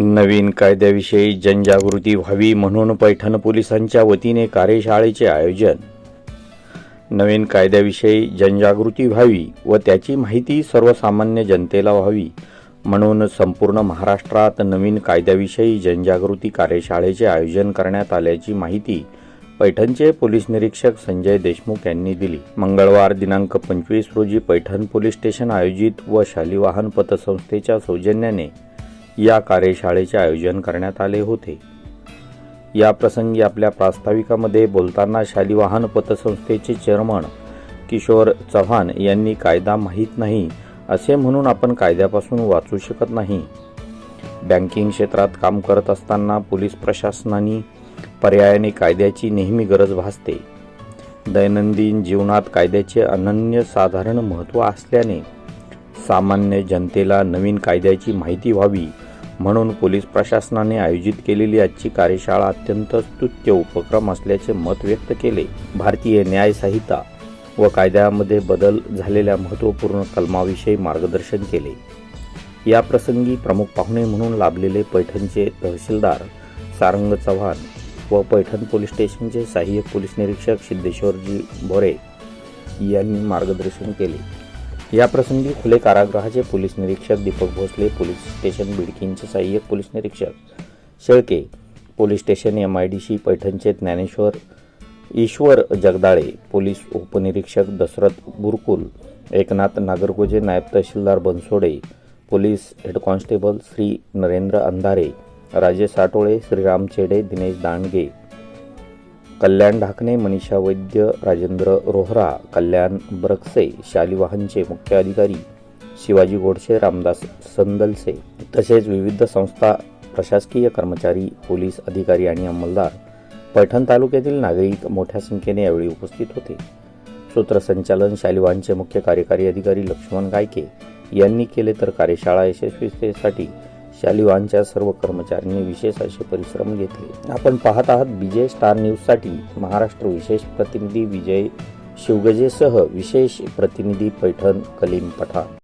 नवीन कायद्याविषयी जनजागृती व्हावी म्हणून पैठण पोलिसांच्या वतीने कार्यशाळेचे आयोजन. नवीन कायद्याविषयी जनजागृती व्हावी व त्याची माहिती सर्वसामान्य जनतेला व्हावी म्हणून संपूर्ण महाराष्ट्रात नवीन कायद्याविषयी जनजागृती कार्यशाळेचे आयोजन करण्यात आल्याची माहिती पैठणचे पोलीस निरीक्षक संजय देशमुख यांनी दिली. मंगळवार दिनांक पंचवीस रोजी पैठण पोलीस स्टेशन आयोजित व शालिवाहन पतसंस्थेच्या सौजन्याने या कार्यशाळेचे आयोजन करण्यात आले होते. या प्रसंगी आपल्या प्रास्ताविकामध्ये बोलताना शालिवाहन पतसंस्थेचे चेअरमन किशोर चव्हाण यांनी कायदा माहीत नाही असे म्हणून आपण कायद्यापासून वाचू शकत नाही. बँकिंग क्षेत्रात काम करत असताना पोलीस प्रशासनाने पर्यायाने कायद्याची नेहमी गरज भासते. दैनंदिन जीवनात कायद्याचे अनन्य साधारण महत्त्व असल्याने सामान्य जनतेला नवीन कायद्याची माहिती व्हावी म्हणून पोलीस प्रशासनाने आयोजित केलेली आजची कार्यशाळा अत्यंत स्तुत्य उपक्रम असल्याचे मत व्यक्त केले. भारतीय न्याय संहिता व कायद्यामध्ये बदल झालेल्या महत्त्वपूर्ण कलमाविषयी मार्गदर्शन केले. या प्रसंगी प्रमुख पाहुणे म्हणून लाभलेले पैठणचे तहसीलदार सारंग चव्हाण व पैठण पोलीस स्टेशनचे सहाय्यक पोलीस निरीक्षक सिद्धेश्वरजी भोरे यांनी मार्गदर्शन केले. या प्रसंगी खुले कारागृहाचे पोलीस निरीक्षक दीपक भोसले पोलीस स्टेशन बिडकींचे सहाय्यक पोलीस निरीक्षक Shelke police station M I D C पैठणचे Dnyaneshwar Ishwar Jagdale police उपनिरीक्षक दशरथ बुरकुल एकनाथ नागरगोजे नायब तहसीलदार Bansode police head constable Shri Narendra Andhare Rajesh Satole Shriram Chede Dinesh Dandge कल्याण ढाकणे मनीषा वैद्य राजेंद्र रोहरा कल्याण ब्रक्से शालिवाहनचे मुख्य अधिकारी शिवाजी गोडसे रामदास संदलसे तसेच विविध संस्था प्रशासकीय कर्मचारी पोलीस अधिकारी आणि अंमलदार पैठण तालुक्यातील नागरिक मोठ्या संख्येने यावेळी उपस्थित होते. सूत्रसंचालन शालिवाहनचे मुख्य कार्यकारी अधिकारी लक्ष्मण गायके यांनी केले तर कार्यशाळा यशस्वीतेसाठी शालिवानच्या सर्व कर्मचाऱ्यांनी विशेष असे परिश्रम घेतले. आपण पाहत आहात विजय स्टार न्यूजसाठी महाराष्ट्र विशेष प्रतिनिधी विजय शिवगजेसह विशेष प्रतिनिधी पैठण कलीम पठाण.